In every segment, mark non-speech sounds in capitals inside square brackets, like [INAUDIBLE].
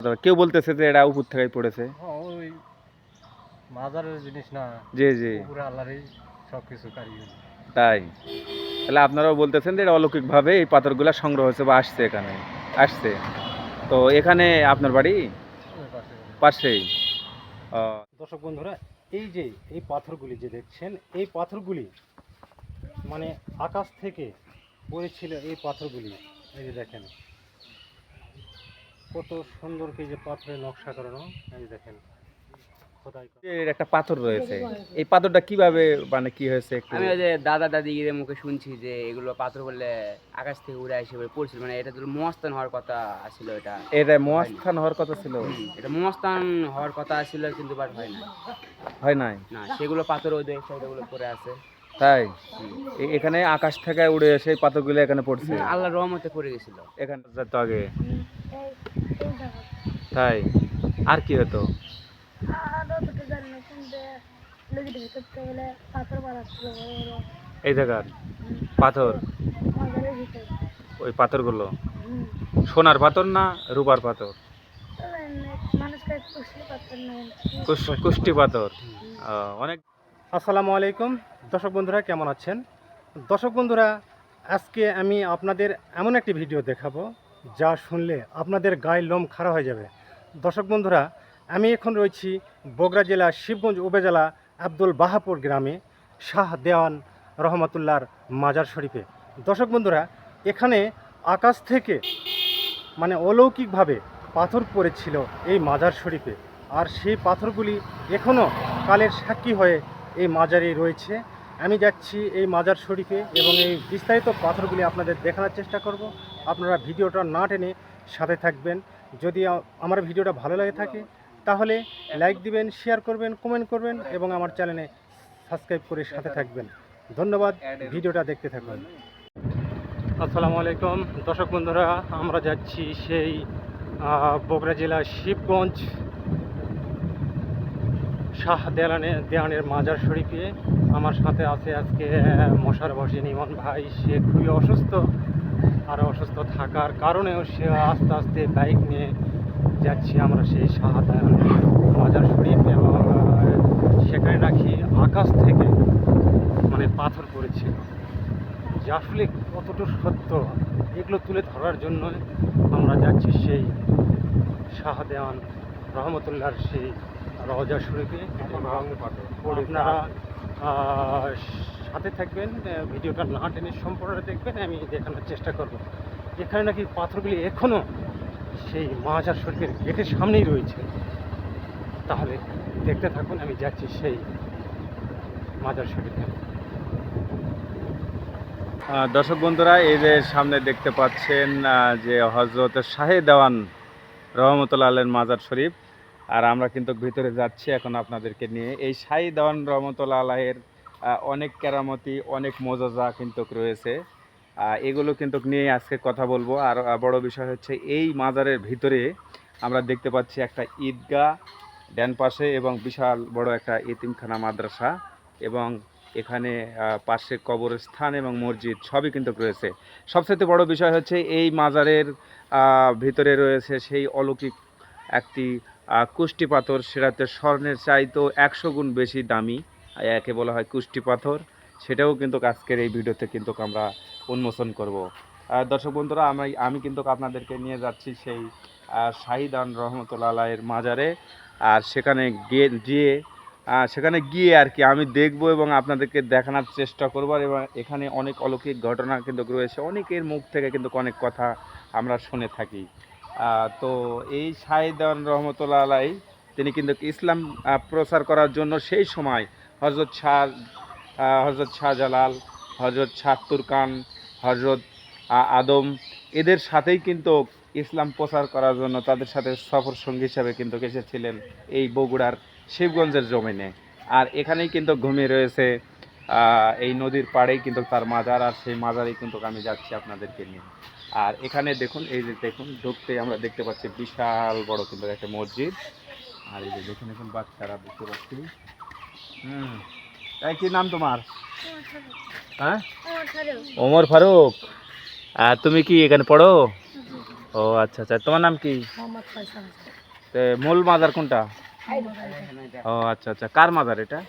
কেউ বলতেছে যে এটা উপর থেকেই পড়েছে। হ্যাঁ, ওই মাজারের জিনিস না জি জি। পুরো আল্লাহরই সব কিছু কারিগরি। তাই। তাহলে আপনারাও বলতেছেন যে এটা অলৌকিকভাবে এই পাথরগুলা সংগ্রহ হয়েছে বা আসছে এখানে। আসছে। তো এখানে আপনার বাড়ি? পাশে। পাশেই। দর্শক বন্ধুরা এই যে এই পাথরগুলি যে দেখছেন এই পাথরগুলি মানে আকাশ থেকে পড়েছিল এই পাথরগুলি। এই যে দেখেন কত সুন্দর কি যে পাথরের নকশা করানো এই দেখেন। এর একটা পাথর রয়েছে। এই পাথরটা কীভাবে মানে কি হয়েছে আমি ওই যে দাদা দাদিগিরের মুখে শুনছি যে এগুলো পাথর বললে আকাশ থেকে উড়ে আসে বলে পড়ছিল। মানে এটা তো মস্তান হওয়ার কথা ছিল এটা। এটা মহাস্থান হওয়ার কথা ছিল? এটা মস্তান হওয়ার কথা ছিল কিন্তু বাট হয় না হয় নাই? না সেগুলো পাথর ওই সাইডে গুলো পড়ে আছে। তাই। এখানে আকাশ থেকে উড়ে এসে এই পাথরগুলো এখানে পড়ছে। হুম, আল্লাহর রহমতে পড়ে গেছিল। এখানে যেত আগে। তাই? আর কি হতো? এই জায়গার পাথর। ওই পাথরগুলো। সোনার পাথর না রূপার পাথর? তো কুষ্টি পাথর অনেক আসসালামু আলাইকুম। দর্শক বন্ধুরা, কেমন আছেন? দর্শক বন্ধুরা, আজকে আমি আপনাদের এমন একটি ভিডিও দেখাবো যা শুনলে আপনাদের গায়ে লোম খাড়া হয়ে যাবে। দর্শক বন্ধুরা, আমি এখন রয়েছি বগরা জেলা শিবগঞ্জ উপজেলা আব্দুল বাহাপুর গ্রামে, শাহ দেওয়ান রহমতুল্লাহর মাজার শরীফে। দর্শক বন্ধুরা, এখানে আকাশ থেকে মানে অলৌকিকভাবে পাথর পড়েছিল এই মাজার শরীফে। আর সেই পাথরগুলি এখনও কালের সাক্ষী হয়ে এই মাজারে রয়েছে। আমি যাচ্ছি এই মাজার শরীফে এবং এই বিস্তারিত পাথরগুলি আপনাদের দেখানোর চেষ্টা করব। আপনারা ভিডিওটা না টেনে সাথে থাকবেন। যদি আমার ভিডিওটা ভালো লাগে থাকে, তাহলে লাইক দিবেন, শেয়ার করবেন, কমেন্ট করবেন এবং আমার চ্যানেলে সাবস্ক্রাইব করে সাথে থাকবেন। ধন্যবাদ। ভিডিওটা দেখতে থাকুন। আসসালামু আলাইকুম। দর্শক বন্ধুরা, আমরা যাচ্ছি সেই বগুড়া জেলা শিবগঞ্জ শাহ দেয়ালানে দেওয়ানের মাজার শরীফে আমার সাথে আছে আজকে মশার বসে নিমন ভাই। সে খুবই অসুস্থ, আর অসুস্থ থাকার কারণেও সে আস্তে আস্তে বাইক নিয়ে যাচ্ছি আমরা সেই শাহ দেওয়ানের মাজার শরীফ এবং সেখানে নাকি আকাশ থেকে মানে পাথর পড়েছিল। যে আসলে কতটুকু সত্য, এগুলো তুলে ধরার জন্য আমরা যাচ্ছি সেই শাহ দেওয়ান রহমতুল্লাহর সেই রওজা শরীফে এবং আপনারা সাথে থাকবেন ভিডিওটা না টেনে সম্পূর্ণ দেখবেন আমি দেখানোর চেষ্টা করব। এখানে নাকি পাথরগুলি এখনও সেই মাজার শরীফের গেটের সামনেই রয়েছে। তাহলে দেখতে থাকুন আমি যাচ্ছি সেই মাজার শরীফে। দর্শক বন্ধুরা এই যে সামনে দেখতে পাচ্ছেন যে হজরত শাহে দেওয়ান রহমতুল্লাহ আলের মাজার শরীফ আর আমরা কিন্তু ভিতরে যাচ্ছি এখন আপনাদেরকে নিয়ে। এই শাহি দেওয়ান রহমতুল্লাহ আলাহের অনেক কেরামতি, অনেক মজাজা কিন্তু রয়েছে। এগুলো কিন্তু নিয়ে আজকে কথা বলব। আর বড় বিষয় হচ্ছে এই মাজারের ভিতরে আমরা দেখতে পাচ্ছি একটা ঈদগাহ ড্যান পাশে এবং বিশাল বড় একটা ইতিমখানা মাদ্রাসা এবং এখানে পাশে কবরস্থান এবং মসজিদ সবই কিন্তু রয়েছে। সবচেয়ে বড় বিষয় হচ্ছে এই মাজারের ভিতরে রয়েছে সেই অলৌকিক একটি কুষ্টি পাথর সেটাতে স্বর্ণের চাইতেও একশো গুণ বেশি দামি। একে বলা হয় কুষ্টি পাথর। সেটাও কিন্তু আজকের এই ভিডিওতে কিন্তু আমরা উন্মোচন করব। দর্শক বন্ধুরা আমি আমি কিন্তু আপনাদেরকে নিয়ে যাচ্ছি সেই শাহিদান রহমতুল্লাহ আলাহের মাজারে। আর সেখানে গিয়ে গিয়ে সেখানে গিয়ে আর কি আমি দেখব এবং আপনাদেরকে দেখানোর চেষ্টা করব। এবং এখানে অনেক অলৌকিক ঘটনা কিন্তু রয়েছে। অনেকের মুখ থেকে কিন্তু অনেক কথা আমরা শুনে থাকি। তো এই শাহিদান রহমতুল্লাহ আলাই, তিনি কিন্তু ইসলাম প্রচার করার জন্য সেই সময় হজরত শাহ হজরত শাহজালাল হজরত শাহ তুরকান হজরত আদম, এদের সাথেই কিন্তু ইসলাম প্রচার করার জন্য তাদের সাথে সফর সঙ্গী হিসাবে কিন্তু এসেছিলেন এই বগুড়ার শিবগঞ্জের জমিনে। আর এখানেই কিন্তু ঘুমিয়ে রয়েছে এই নদীর পাড়েই কিন্তু তার মাজার, আর সেই মাজারেই কিন্তু আমি যাচ্ছি আপনাদেরকে নিয়ে। আর এখানে দেখুন এই যে দেখুন ঢুকতে আমরা দেখতে পাচ্ছি বিশাল বড় কিন্তু একটা মসজিদ। আর এই যে দেখুন এখন বাচ্চারা দেখতে পাচ্ছি হুম। তাই কি নাম তোমার? হ্যাঁ? ওমর ফারুক। আর তুমি কি এখানে পড়ো? ও আচ্ছা আচ্ছা। তোমার নাম কি? মূল মাদার কোনটা? ও আচ্ছা আচ্ছা। কার মাদার এটা?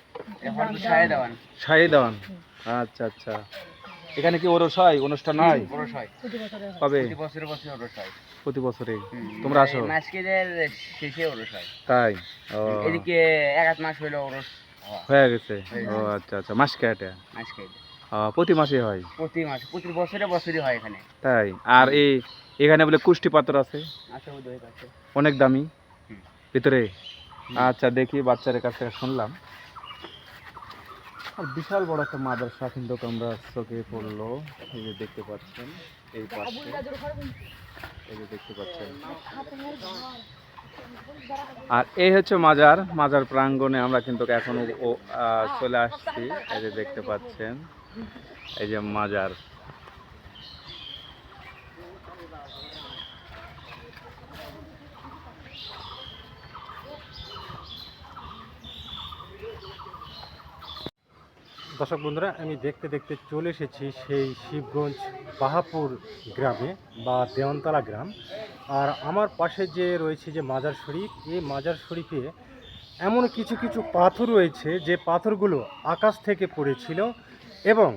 সাড়ে দেওয়ান শাহী দেওয়ান আচ্ছা আচ্ছা। এখানে কি ওরস হয় অনুষ্ঠান হয় ওরস হয় প্রতি বছরে কবে প্রতি বছরে বছরে ওরস হয় প্রতি বছরে তোমরা আসো। মাসকেদের শেষে ওরস হয় তাই এদিকে এক আধ মাস হইল ওরস হয়ে গেছে? ও আচ্ছা আচ্ছা মাস কেটে? মাসকে প্রতি মাসে হয়? প্রতি মাস প্রতি বছরে বছরই হয় এখানে। তাই? আর এই এখানে বলে কুষ্টি পাথর আছে? অনেক দামি? ভিতরে? আচ্ছা দেখি বাচ্চার কাছ থেকে শুনলাম। আর বিশাল বড় একটা মাদ্রাসা কিন্তু আমরা চোখে পড়ল এই যে দেখতে পাচ্ছেন এই পাশে। এই যে দেখতে পাচ্ছেন। আর এই হচ্ছে মাজার মাজার প্রাঙ্গণে আমরা কিন্তু এখন চলে আসছি এই যে দেখতে পাচ্ছেন এই যে মাজার। দর্শক বন্ধুরা, আমি দেখতে দেখতে চলে এসেছি সেই শিবগঞ্জ বাহাপুর গ্রামে বা দেওয়ানতলা গ্রাম। আর আমার পাশে যে রয়েছে যে মাজার শরীফ, এই মাজার শরীফে এমন কিছু কিছু পাথর রয়েছে যে পাথরগুলো আকাশ থেকে পড়েছিল এবং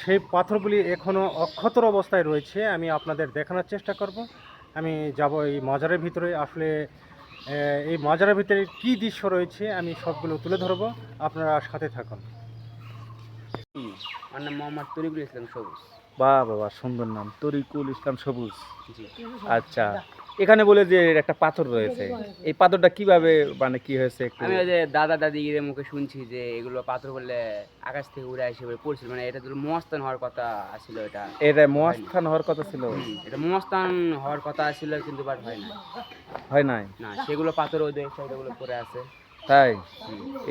সেই পাথরগুলি এখনও অক্ষতর অবস্থায় রয়েছে। আমি আপনাদের দেখানোর চেষ্টা করব। আমি যাব এই মাজারের ভিতরে। আসলে এই মাজারের ভিতরে কী দৃশ্য রয়েছে আমি সবগুলো তুলে ধরবো। আপনারা সাথে থাকুন। আমার নাম মোহাম্মদ তরিকুল ইসলাম সবুজ। বাহ বাবা সুন্দর নাম। তরিকুল ইসলাম সবুজ। আচ্ছা। এখানে বলে যে একটা পাথর রয়েছে। এই পাথরটা কীভাবে মানে কি হয়েছে আমি ওই যে দাদা দাদিদের মুখে শুনছি যে এগুলো পাথর বললে আকাশ থেকে উড়ে আসে পড়ছিল। মানে এটা তো মস্তান হওয়ার কথা ছিল এটা। এটা মহাস্থান হওয়ার কথা ছিল? এটা মস্তান হওয়ার কথা ছিল কিন্তু বাট হয় না হয় নাই? না সেগুলো পাথর ওদের সাইডগুলো পড়ে আছে। তাই?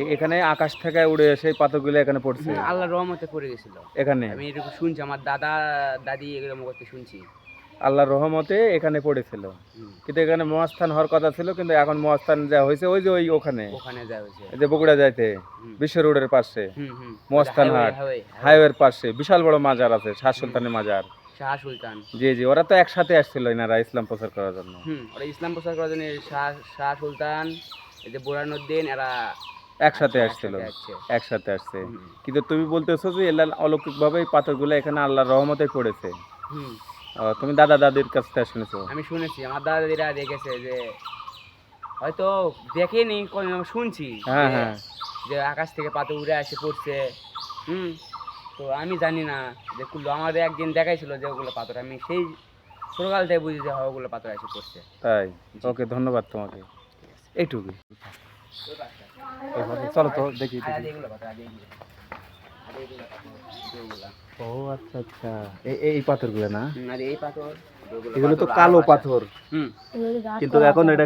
এখানে আকাশ থেকে উড়ে সেই পাথরগুলো এখানে পড়ছে? হুম, আল্লাহর রহমতে পড়ে গেছিল। এখানে? আমি এটুকু শুনছি আমার দাদা দাদি এগুলো মুখতে শুনছি। আল্লাহর রহমতে এখানে পড়েছিল। কিন্তু এখানে মহাস্থান হওয়ার কথা ছিল কিন্তু এখন মহাস্থান যা হয়েছে ওই যে ওই ওখানে। ওখানে যা হয়েছে। এই যে বগুড়া যাইতে বিশ্ব রোডের পাশে। মস্তান হাট। হাইওয়ের পাশে। বিশাল বড় মাজার আছে শাহ সুলতানের মাজার। শাহ সুলতান। জি জি ওরা তো একসাথে আসছিল এনারা ইসলাম প্রচার করার জন্য। ওরা ইসলাম প্রচার করার জন্য শাহ শাহ সুলতান এই যে বোরানুদ্দিন এরা একসাথে আসছিল। একসাথে আসছে। কিন্তু তুমি বলতেছো যে এলা অলৌকিক ভাবে এই পাথরগুলো এখানে আল্লাহর রহমতে পড়েছে। হুম। তুমি দাদা দাদির কাছ থেকে শুনেছো? আমি শুনেছি আমার দাদা দিদিরা দেখেছে যে হয়তো দেখেনি কোন শুনছি হ্যাঁ হ্যাঁ। যে আকাশ থেকে পাথর উড়ে আসে পড়ছে। হুম। তো আমি জানি না যে কুল্লু আমাদের একদিন দেখাইছিল যে ওগুলো পাথর। আমি সেই ছোটকাল থেকে বুঝি যে হয় ওগুলো পাথর এসে পড়ছে। তাই? ওকে ধন্যবাদ তোমাকে। এইটুকু চলো তো দেখি আর পাথর আর আর পাথর। ও আচ্ছা আচ্ছা। এই পাথরগুলো না? এই পাথর এগুলো তো কালো পাথর। কিন্তু এখন এটা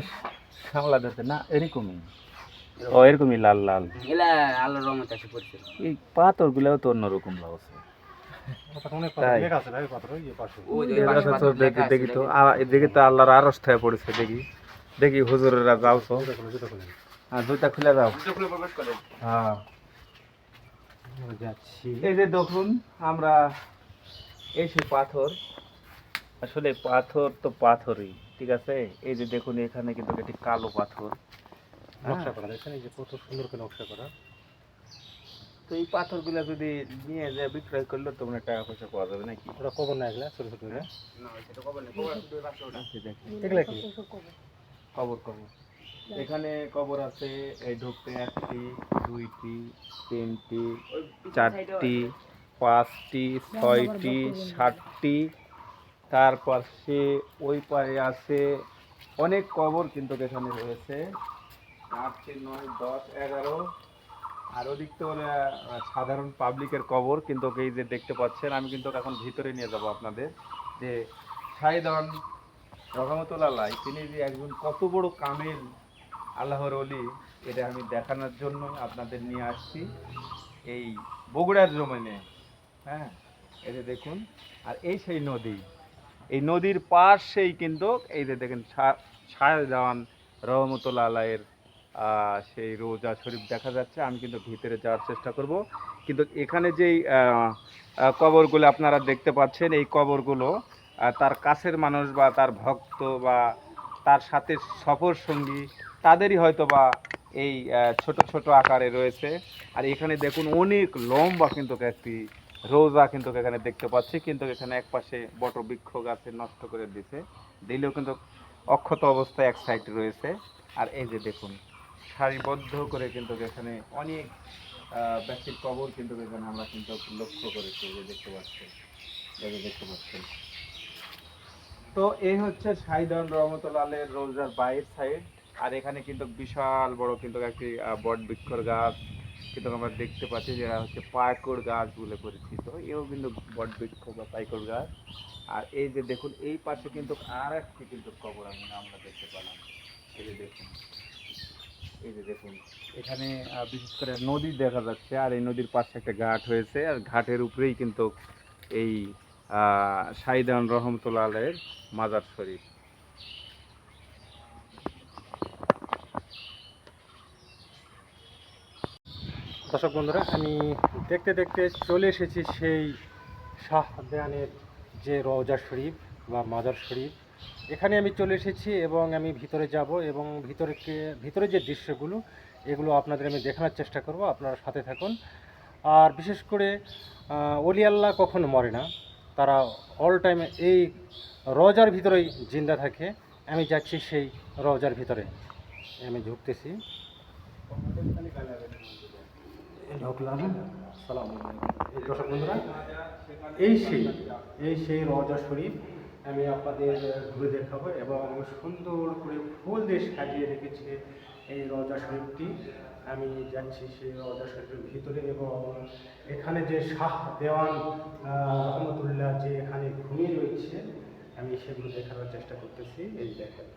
না? এরকমই। ও এরকমই লাল লাল। পড়ছে এই পাথরগুলোও তো অন্যরকম লাগছে। পাথর পাথর পাথর দেখি তো দেখি। দেখি তো। আল্লাহর আরস থেকে পড়েছে দেখি। দেখি হুজুরেরা যাও তো। হ্যাঁ দুইটা খুলে দাও জুতো খুলে প্রবেশ করে। হ্যাঁ। যাচ্ছি। এই যে দেখুন আমরা এই সেই পাথর। আসলে পাথর তো পাথরই ঠিক আছে? এই যে দেখুন এখানে কিন্তু একটি কালো পাথর। নকশা করা এই যে কত সুন্দর করে নকশা করা। তো এই পাথরগুলো যদি নিয়ে যে বিক্রয় করলে তোমরা টাকা পয়সা পাওয়া যাবে নাকি? ওরা কবর না এগুলা? ছোট ছোট করে? না, সেটা কবর ওটা। আচ্ছা, এগুলা কি? কবর। কবর এখানে কবর আছে এই ঢুকতে একটি দুইটি তিনটি চারটি পাঁচটি ছয়টি সাতটি তারপর সে ওই পারে আছে। অনেক কবর কিন্তু এখানে রয়েছে। আট তিন নয় দশ এগারো। আর ওদিক তো সাধারণ পাবলিকের কবর কিন্তু এই যে দেখতে পাচ্ছেন আমি কিন্তু এখন ভিতরে নিয়ে যাব আপনাদের। যে শাহিদান রহমতুল্লাহ তিনি যে একজন কত বড় কামেল আল্লাহর অলি এটা আমি দেখানোর জন্য আপনাদের নিয়ে আসছি। এই বগুড়ার জমিনে হ্যাঁ যে দেখুন, আর এই সেই নদী, এই নদীর পাশেই কিন্তু, এই যে দেখেন শাহজাহান রহমতুল্লাহ আলাইয়ের সেই রোজা শরীফ দেখা যাচ্ছে, আমি কিন্তু ভিতরে যাওয়ার চেষ্টা করব। কিন্তু এখানে যেই কবরগুলো আপনারা দেখতে পাচ্ছেন, এই কবরগুলো তার কাছের মানুষ বা তার ভক্ত বা তার সাথে সফর সঙ্গী, তাদেরই হয়তো বা এই ছোট ছোট আকারে রয়েছে। আর এখানে দেখুন অনেক লম্বা কিন্তু একটি রোজা কিন্তু এখানে দেখতে পাচ্ছি, কিন্তু এখানে এক পাশে বট বৃক্ষ গাছে নষ্ট করে দিছে। দিলেও কিন্তু অক্ষত অবস্থায় এক সাইড রয়েছে। আর এই যে দেখুন, সারিবদ্ধ করে কিন্তু এখানে অনেক ব্যক্তির কবর কিন্তু এখানে আমরা কিন্তু লক্ষ্য করেছি যে দেখতে পাচ্ছি দেখতে পাচ্ছেন। তো এই হচ্ছে শাহিদান রহমতুল্লাহের রোজার বাইরের সাইড। আর এখানে কিন্তু বিশাল বড় কিন্তু একটি বট বৃক্ষর গাছ কিন্তু আমরা দেখতে পাচ্ছি যেটা হচ্ছে পায়কড় গাছ বলে পরিচিত এও কিন্তু বট বৃক্ষ বা পাইকড় গাছ। আর এই যে দেখুন, এই পাশে কিন্তু আর একটি কিন্তু কবর আমি আমরা দেখতে পেলাম। এই যে দেখুন, এই যে দেখুন, এখানে বিশেষ করে নদী দেখা যাচ্ছে। আর এই নদীর পাশে একটা ঘাট হয়েছে। আর ঘাটের উপরেই কিন্তু এই শাহিদান রহমতুল্লাহ আলাইয়ের মাজার শরীফ। দর্শক বন্ধুরা, আমি দেখতে দেখতে চলে এসেছি সেই শাহ দেয়ানের যে রওজা শরীফ বা মাজার শরীফ। এখানে আমি চলে এসেছি এবং আমি ভিতরে যাব এবং ভিতরকে, ভিতরে যে দৃশ্যগুলো, এগুলো আপনাদের আমি দেখানোর চেষ্টা করব, আপনারা সাথে থাকুন। আর বিশেষ করে অলি কখনো মরে না। তারা অল টাইম এই রজার ভিতরেই জিন্দা থাকে। আমি যাচ্ছি সেই রজার ভিতরে। আমি ঢুকতেছি। ঢুকলাম। সালাম দর্শক বন্ধুরা, এই সেই এই সেই রজা শরীফ আমি আপনাদের ঘুরে দেখাবো এবং সুন্দর করে ফুল দিয়ে সাজিয়ে রেখেছে এই রজা শরীফটি। আমি যাচ্ছি সেই রজা শরীফের ভিতরে এবং এখানে যে শাহ দেওয়ান রহমতুল্লাহ যে এখানে ঘুমিয়ে রয়েছে, আমি সেগুলো দেখানোর চেষ্টা করতেছি। এই দেখেন।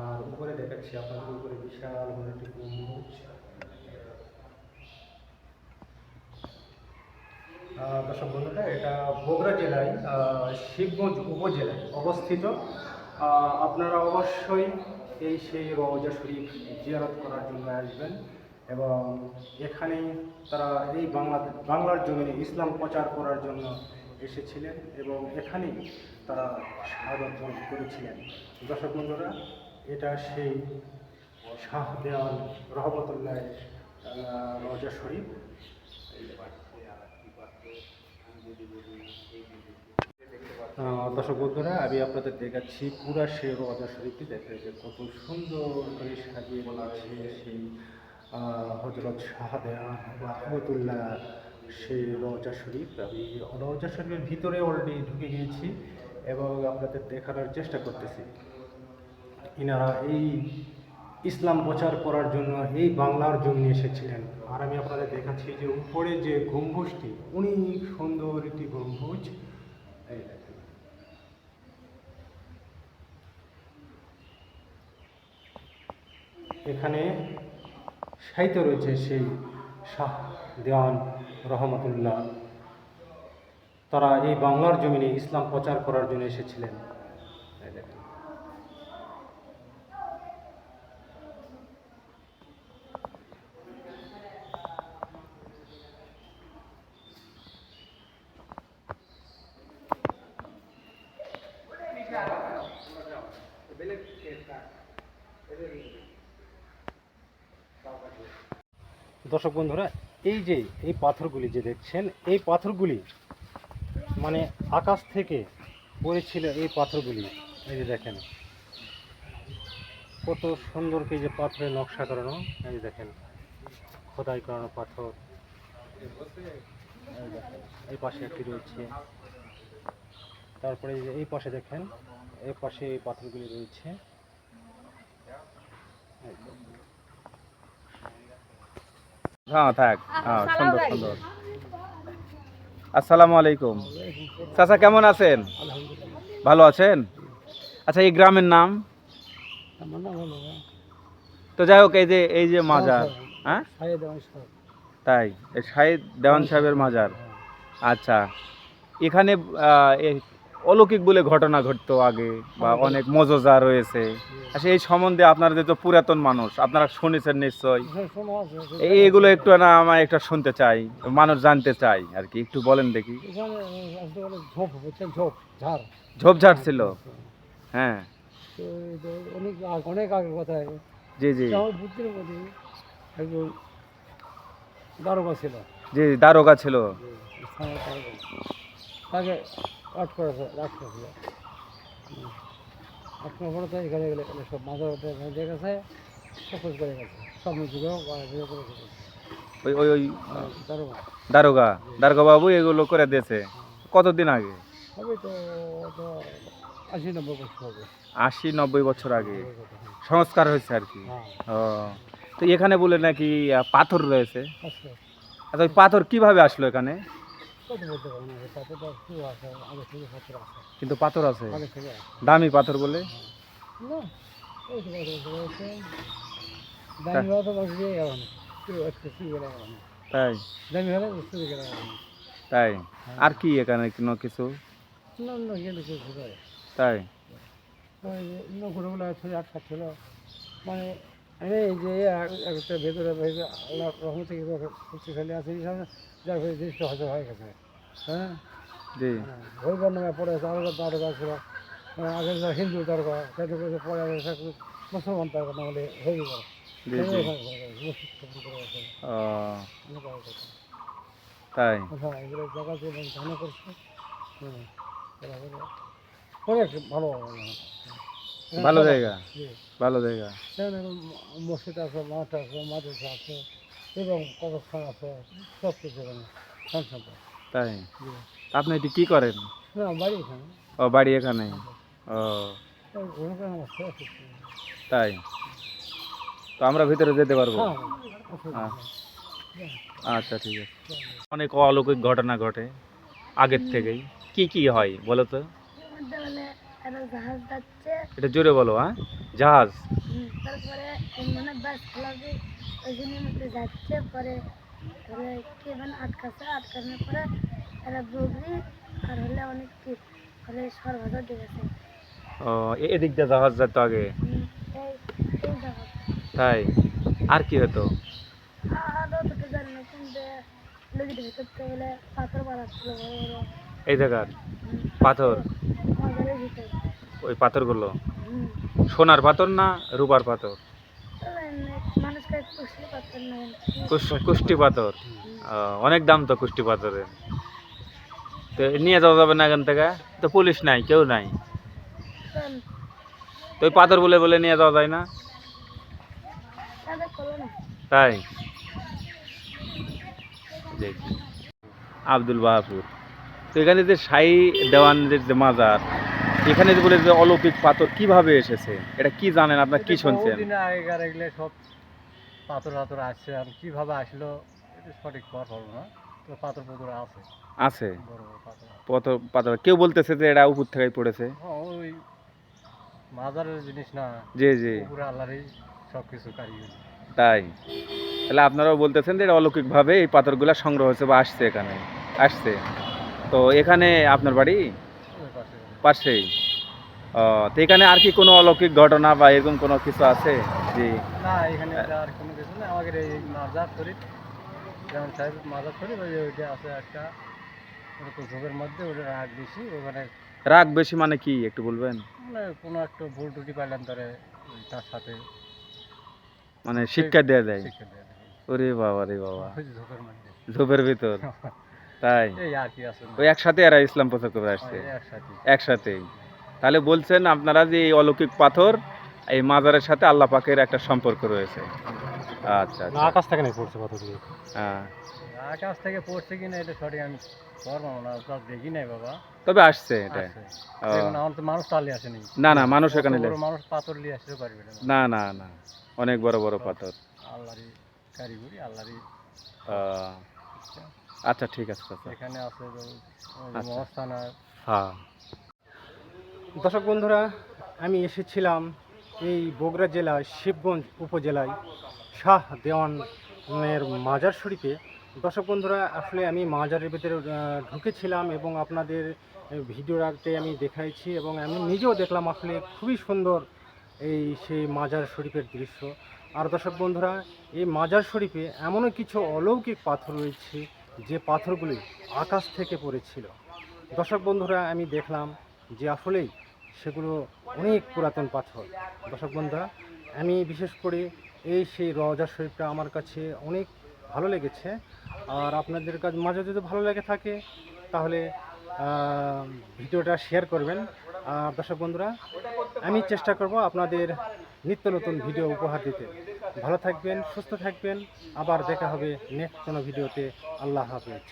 আর উপরে দেখাচ্ছি আপনাদের উপরে বিশাল বড় একটি দর্শক বন্ধুরা, এটা বগুড়া জেলায় শিবগঞ্জ উপজেলায় অবস্থিত। আপনারা অবশ্যই এই সেই রওজা শরীফ জিয়ারত করার জন্য আসবেন এবং এখানে তারা এই বাংলা বাংলার জমিনে ইসলাম প্রচার করার জন্য এসেছিলেন এবং এখানেই তারা বরণ করেছিলেন। দর্শক বন্ধুরা, এটা সেই শাহ দেওয়ান রহমতুল্লাহ রওজা শরীফ। দর্শক বন্ধুরা, আমি আপনাদের দেখাচ্ছি পুরা সে রজা শরীফটি দেখে যে কত সুন্দর করে সাজিয়ে রেখেছে সেই হজরত শাহদেয়ান রহমতুল্লাহ সেই রজা শরীফ। আমি রজা শরীফের ভিতরে অলরেডি ঢুকে গিয়েছি এবং আপনাদের দেখানোর চেষ্টা করতেছি। ইনারা এই ইসলাম প্রচার করার জন্য এই বাংলার জমিনে এসেছিলেন। আর আমি আপনাদের দেখাচ্ছি যে উপরে যে গম্বুজটি, অনেক সুন্দর একটি গম্বুজ এই দেখেন। এখানে সাহিত্য রয়েছে সেই শাহ দেওয়ান রহমতুল্লাহ। তারা এই বাংলার জমিনে ইসলাম প্রচার করার জন্য এসেছিলেন এই দেখেন। দর্শক বন্ধুরা, এই যে এই পাথরগুলি যে দেখছেন, এই পাথরগুলি মানে আকাশ থেকে পড়েছিল এই পাথরগুলি। এই যে দেখেন, কত সুন্দর কি যে পাথরের নকশা করানো, এই যে দেখেন, খোদাই করানো পাথর। এই পাশে একটি রয়েছে। তারপরে এই পাশে দেখেন, এই পাশে এই পাথরগুলি রয়েছে। হ্যাঁ থাক। হ্যাঁ সুন্দর সুন্দর। আসসালামু আলাইকুম। চাচা কেমন আছেন? ভালো আছেন? আচ্ছা এই গ্রামের নাম? তো যাই হোক এই যে এই যে মাজার হ্যাঁ? তাই এই শাহিদ দেওয়ান সাহেবের মাজার। আচ্ছা। এখানে অলৌকিক বলে ঘটনা ঘটতো আগে বা অনেক মজজা রয়েছে। আচ্ছা এই সম্বন্ধে আপনারা যেহেতু পুরাতন মানুষ আপনারা শুনেছেন নিশ্চয় এইগুলো একটু না আমার একটা শুনতে চাই মানুষ জানতে চাই আর কি একটু বলেন দেখি। ঝোপঝাড় ছিল হ্যাঁ। অনেক আগের কথা। জি জি। দারোগা ছিল। জি দারোগা ছিল। তাকে আট করেছে রাত করেছিল আট পরে তো এখানে গেলে সব মাথার উপরে দিয়ে গেছে সব কিছু করে গেছে সব করে গেছে ওই ওই ওই দারোগা দারোগা। দারোগা বাবু এগুলো করে দিয়েছে। কতদিন আগে? হবে তো আশি নব্বই বছর হবে আশি নব্বই বছর আগে। সংস্কার হয়েছে আর কি। হ্যাঁ। ও তো এখানে বলে নাকি পাথর রয়েছে? আচ্ছা ওই পাথর কীভাবে আসলো এখানে? কিন্তু পাথর আছে? দামি পাথর বলে? তাই? তাই? আর কি এখানে কোনো কিছু? তাই? নৌকোগুলো ছিল মানে এই যে এক- একটা ভেতরে ভেতরে আল্লাহ রহমত থেকে শক্তিশালী আছে এই সামনে যার ফলে জিনিসটা হয়তো হয়ে গেছে। হ্যাঁ? জি। ওই বর্ণমে পড়ে আছে আরও তারকা ছিল। মানে আগে হিন্দু তারকা সেটা করে পরে মুসলমান তারকা না হলে হয়ে গেল। করে তাই? হ্যাঁ এগুলো জায়গা দিয়ে ধান করছে। অনেক ভালো ভালো জায়গা। ভালো জায়গা। যেমন এখন মসজিদ আছে মাঠ আছে মাদ্রাসা আছে এবং কবরস্থান আছে সব কিছু এখানে তাই? আপনি এটি কি করেন? না বাড়ি এখানে। ও বাড়ি এখানে? ও। তাই? তো আমরা ভিতরে যেতে পারব? হ্যাঁ হ্যাঁ। আচ্ছা ঠিক আছে। অনেক অলৌকিক ঘটনা ঘটে আগের থেকেই। কি কি হয় বলো তো? একটা জাহাজ যাচ্ছে। এটা জোরে বলো হ্যাঁ? জাহাজ। তারপরে মানে বাস খেলাবে ওই জন্য মধ্যে যাচ্ছে পরে ধরে কে মানে আটকাছে আটকানোর পরে এরা বগরি আর হলে অনেক কি হলে সর্বদা দেখেছে ও এদিক দিয়ে জাহাজ যেত আগে। তাই? আর কি হতো? এই জায়গার পাথর? ওই পাথরগুলো? সোনার পাথর না রূপার পাথর? কুষ্টি পাথর অনেক দাম তো কুষ্টি পাথরের। তো নিয়ে যাওয়া যাবে না এখান থেকে? তো পুলিশ নাই কেউ নাই। তো ওই পাথর বলে বলে নিয়ে যাওয়া যায় না? না তাই? দেখি। আব্দুল বাহাপুর তো এখানে যে সাই দেওয়ানদের যে মাজার এখানে যে বলে যে অলৌকিক পাথর কীভাবে এসেছে? এটা কি জানেন? আপনার কি শুনছেন? আগেকার এগুলো সব পাথর টাথর আসছে। আর কীভাবে আসলো এটা সঠিক কথা হলো না। তো পাথর পাথর আছে। আছে? পাথর পাথর পাথর। কেউ বলতেছে যে এটা উপর থেকেই পড়েছে। হ্যাঁ, ওই মাজারের জিনিস না জি জি। উপরে আল্লাহরই সব কিছু কারিগরি। তাই? তাহলে আপনারাও বলতেছেন যে এটা অলৌকিকভাবে এই পাথরগুলো সংগ্রহ হয়েছে বা আসছে এখানে। আসছে। তো এখানে আপনার বাড়ি? পাশেই ও তো এখানে আর কি কোনো অলৌকিক ঘটনা বা এরকম কোনো কিছু আছে? জি। না এখানে আর কোনো কিছু না আমাদের এই মাজার শরীফ যেমন সাহেব মাজার শরীফ ওই যে ওইটা আছে একটা তো ঝোপের মধ্যে ওটা রাগ বেশি ওখানে রাগ বেশি মানে কি একটু বলবেন? মানে কোনো একটা ভুল টুটি পাইলেন তারে ওই তার সাথে। মানে শিক্ষা দেওয়া যায়। ওরে বাবা রে বাবা। ঝোপের ভিতর। [LAUGHS] তাই? ওই একসাথে এরা ইসলাম প্রচার করে আসছে। একসাথে একসাথেই। তাহলে বলছেন আপনারা যে এই অলৌকিক পাথর এই মাজারের সাথে আল্লাহ পাকের একটা সম্পর্ক রয়েছে। আচ্ছা আচ্ছা। আকাশ থেকে পড়ছে হ্যাঁ। আকাশ থেকে পড়ছে কিনা এটা সঠিক আমি পারব না দেখি নাই বাবা। তবে আসছে এটা। মানুষ তালে আসেনি। না না মানুষ এখানে মানুষ পাথর নিয়ে আসতে পারবে না। না না অনেক বড় বড় পাথর। আল্লাহরই কারিগরি আল্লাহরই আচ্ছা ঠিক আছে এখানে আছে যে আচ্ছা। হ্যাঁ। দর্শক বন্ধুরা আমি এসেছিলাম এই বগুড়া জেলার শিবগঞ্জ উপজেলায় শাহ দেওয়ানের মাজার শরীফে। দর্শক বন্ধুরা আসলে আমি মাজারের ভিতরে ঢুকেছিলাম এবং আপনাদের ভিডিওটাতে আমি দেখাইছি এবং আমি নিজেও দেখলাম আসলে খুবই সুন্দর এই সেই মাজার শরীফের দৃশ্য। আর দর্শক বন্ধুরা এই মাজার শরীফে এমনও কিছু অলৌকিক পাথর রয়েছে যে পাথরগুলি আকাশ থেকে পড়েছিল। দর্শক বন্ধুরা, আমি দেখলাম যে আসলেই সেগুলো অনেক পুরাতন পাথর। দর্শক বন্ধুরা, আমি বিশেষ করে এই সেই রওজা শরীফটা আমার কাছে অনেক ভালো লেগেছে। আর আপনাদের কাছে মাঝে যদি ভালো লেগে থাকে, তাহলে ভিডিওটা শেয়ার করবেন। আর দর্শক বন্ধুরা, আমি চেষ্টা করব আপনাদের নিত্য নতুন ভিডিও উপহার দিতে। ভালো থাকবেন সুস্থ থাকবেন। আবার দেখা হবে নেক্সট কোনো ভিডিওতে। আল্লাহ হাফেজ।